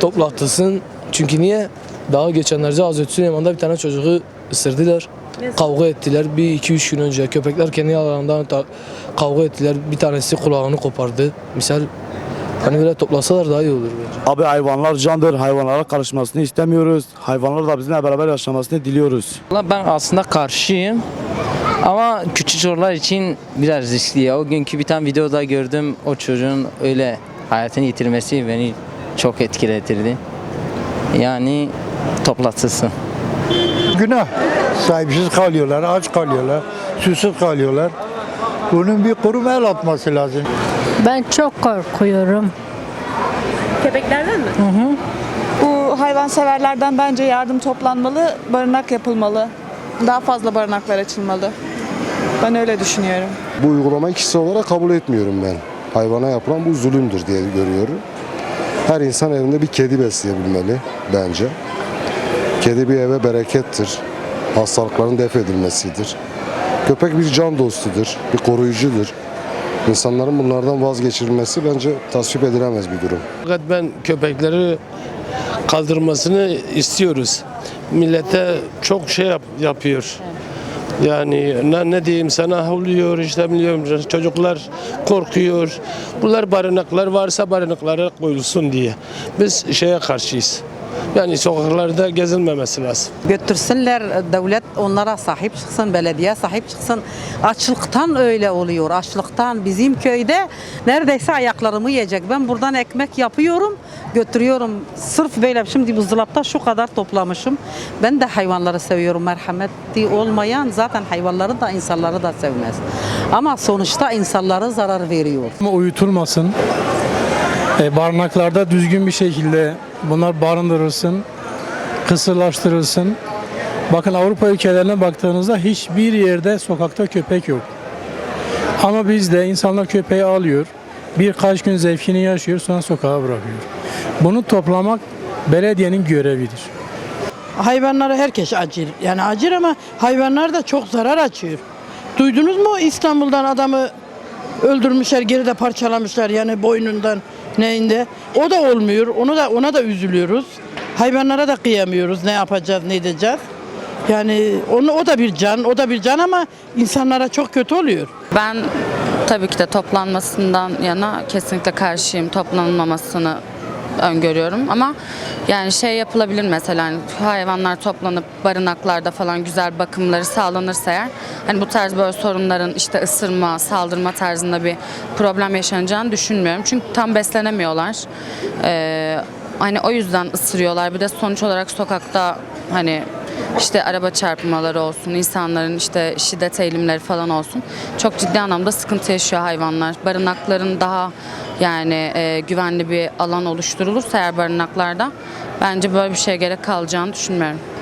toplatılsın. Çünkü niye? Daha geçenlerde Hazreti Süleyman'da bir tane çocuğu ısırdılar. Kavga ettiler. Bir iki üç gün önce köpekler kendi aralarında kavga ettiler. Bir tanesi kulağını kopardı. Misal hani böyle toplasalar daha iyi olur bence. Abi hayvanlar candır. Hayvanlara karışmasını istemiyoruz. Hayvanlar da bizimle beraber yaşamasını diliyoruz. Ben aslında karşıyım. Ama küçük çocuklar için biraz riskli ya. O günkü bir tane videoda gördüm o çocuğun öyle hayatını yitirmesi beni çok etkiletirdi. Yani toplatılsın. Günah. Sahipsiz kalıyorlar, aç kalıyorlar, susuz kalıyorlar. Bunun bir koruma el atması lazım. Ben çok korkuyorum. Köpeklerden mi? Bu hayvanseverlerden bence yardım toplanmalı, barınak yapılmalı. Daha fazla barınaklar açılmalı. Ben öyle düşünüyorum. Bu uygulamayı kişisel olarak kabul etmiyorum ben. Hayvana yapılan bu zulümdür diye görüyorum. Her insan evinde bir kedi besleyebilmeli bence. Kedi bir eve berekettir. Hastalıkların def edilmesidir. Köpek bir can dostudur, bir koruyucudur. İnsanların bunlardan vazgeçirilmesi bence tasvip edilemez bir durum. Fakat ben köpekleri kaldırmasını istiyoruz. Millete çok şey yap- yapıyor. Yani ne, ne diyeyim sana oluyor işte biliyorum çocuklar korkuyor. Bunlar barınaklar varsa barınaklara koyulsun diye. Biz şeye karşıyız. Yani sokaklarda gezilmemesi lazım. götürsünler devlet onlara sahip çıksın, belediye sahip çıksın. Açlıktan öyle oluyor. Açlıktan bizim köyde neredeyse ayaklarımı yiyecek. Ben buradan ekmek yapıyorum, götürüyorum. Sırf böyle şimdi buzdolapta şu kadar toplamışım. Ben de hayvanları seviyorum. Merhametli olmayan zaten hayvanları da insanları da sevmez. Ama sonuçta insanlara zarar veriyor. Ama uyutulmasın. E, barınaklarda düzgün bir şekilde bunlar barındırılsın, kısırlaştırılsın. Bakın Avrupa ülkelerine baktığınızda hiçbir yerde sokakta köpek yok. Ama bizde insanlar köpeği alıyor, birkaç gün zevkini yaşıyor sonra sokağa bırakıyor. Bunu toplamak belediyenin görevidir. Hayvanlara herkes acır. Yani acır ama hayvanlar da çok zarar açıyor. Duydunuz mu İstanbul'dan adamı öldürmüşler, geride parçalamışlar yani boynundan neyinde. O da olmuyor. Onu da ona da üzülüyoruz. Hayvanlara da kıyamıyoruz. Ne yapacağız, ne edeceğiz? Yani onu o da bir can, o da bir can ama insanlara çok kötü oluyor. Ben tabii ki de toplanmasından yana kesinlikle karşıyım. Toplanılmamasını öngörüyorum ama yani şey yapılabilir mesela hani hayvanlar toplanıp barınaklarda falan güzel bakımları sağlanırsa eğer hani bu tarz böyle sorunların işte ısırma, saldırma tarzında bir problem yaşanacağını düşünmüyorum. Çünkü tam beslenemiyorlar. Ee, hani o yüzden ısırıyorlar. Bir de sonuç olarak sokakta hani işte araba çarpmaları olsun, insanların işte şiddet eğilimleri falan olsun. Çok ciddi anlamda sıkıntı yaşıyor hayvanlar. Barınakların daha yani e, güvenli bir alan oluşturulursa eğer barınaklarda bence böyle bir şeye gerek kalacağını düşünmüyorum.